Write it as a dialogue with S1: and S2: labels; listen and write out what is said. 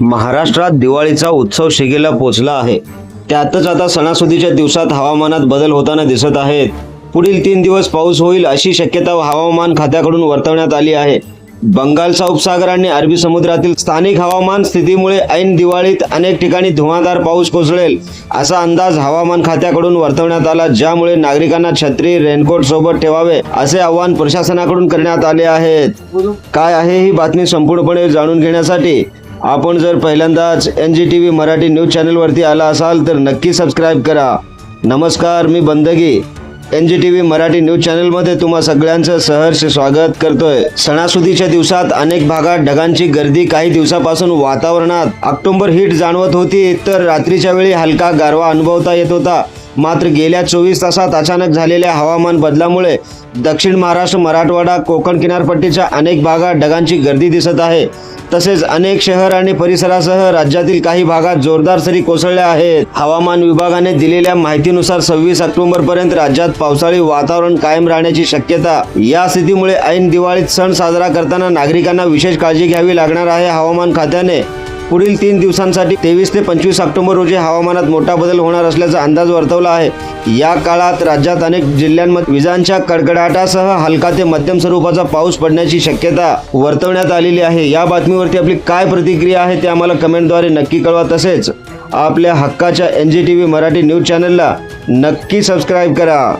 S1: महाराष्ट्रात दिवाळीचा उत्सव शिगेला पोचला आहे. त्यातच आता सणासुदीच्या दिवसात हवामानात बदल होताना दिसत आहेत. पुढील तीन दिवस पाऊस होईल अशी शक्यता हवामान खात्याकडून वर्तवण्यात आली आहे. बंगालचा उपसागर आणि अरबी समुद्रातील स्थानिक हवामान स्थितीमुळे ऐन दिवाळीत अनेक ठिकाणी धुवाधार पाऊस कोसळेल असा अंदाज हवामान खात्याकडून वर्तवण्यात आला ज्यामुळे नागरिकांना छत्री रेनकोट सोबत ठेवावे असे आवाहन प्रशासनाकडून करण्यात आले आहेत. काय आहे ही बातमी संपूर्णपणे जाणून घेण्यासाठी आपण जर पहिल्यांदाच N G T V Marathi news चॅनलवरती आला असाल तर नक्की सबस्क्राईब करा. नमस्कार मी Bandagi. N G T V Marathi news चॅनलमध्ये तुम्हा सगळ्यांचं सहर्ष स्वागत करतोय. सणासुदीच्या दिवसात अनेक भागात ढगांची गर्दी काही दिवसापासून वातावरणात. ऑक्टोबर हीट जाणवत होती तर रात्रीच्या वेळी हलका गारवा अनुभवता येत होता. मात्र गेल्या चोवीस तासात अचानक झालेल्या हवामान बदलामुळे दक्षिण महाराष्ट्र मराठवाडा कोकण किनारपट्टीच्या अनेक भागात ढगांची गर्दी दिसत आहे. तसेच अनेक शहर आणि परिसरासह राज्यातील काही भागात जोरदार सरी कोसळल्या आहेत. हवामान विभागाने दिलेल्या माहितीनुसार सव्वीस ऑक्टोबर पर्यंत राज्यात पावसाळी वातावरण कायम राहण्याची शक्यता या स्थितीमुळे ऐन दिवाळीत सण साजरा करताना नागरिकांना विशेष काळजी घ्यावी लागणार आहे. हवामान खात्याने पुढील तीन दिवसांसाठी तेवीस ते पंचवीस ऑक्टोबर रोजी हवामानात मोठा बदल होणार असल्याचा अंदाज वर्तवला आहे. या काळात राज्यात अनेक जिल्ह्यांमध्ये विजांच्या कडकडाटासह हलका ते मध्यम स्वरूपाचा पाऊस पडण्याची शक्यता वर्तवण्यात आलेली आहे. या बातमीवरती आपली काय प्रतिक्रिया आहे ते आम्हाला कमेंटद्वारे नक्की कळवा. तसेच आपल्या हक्काच्या N G T V Marathi news चॅनलला नक्की सबस्क्राईब करा.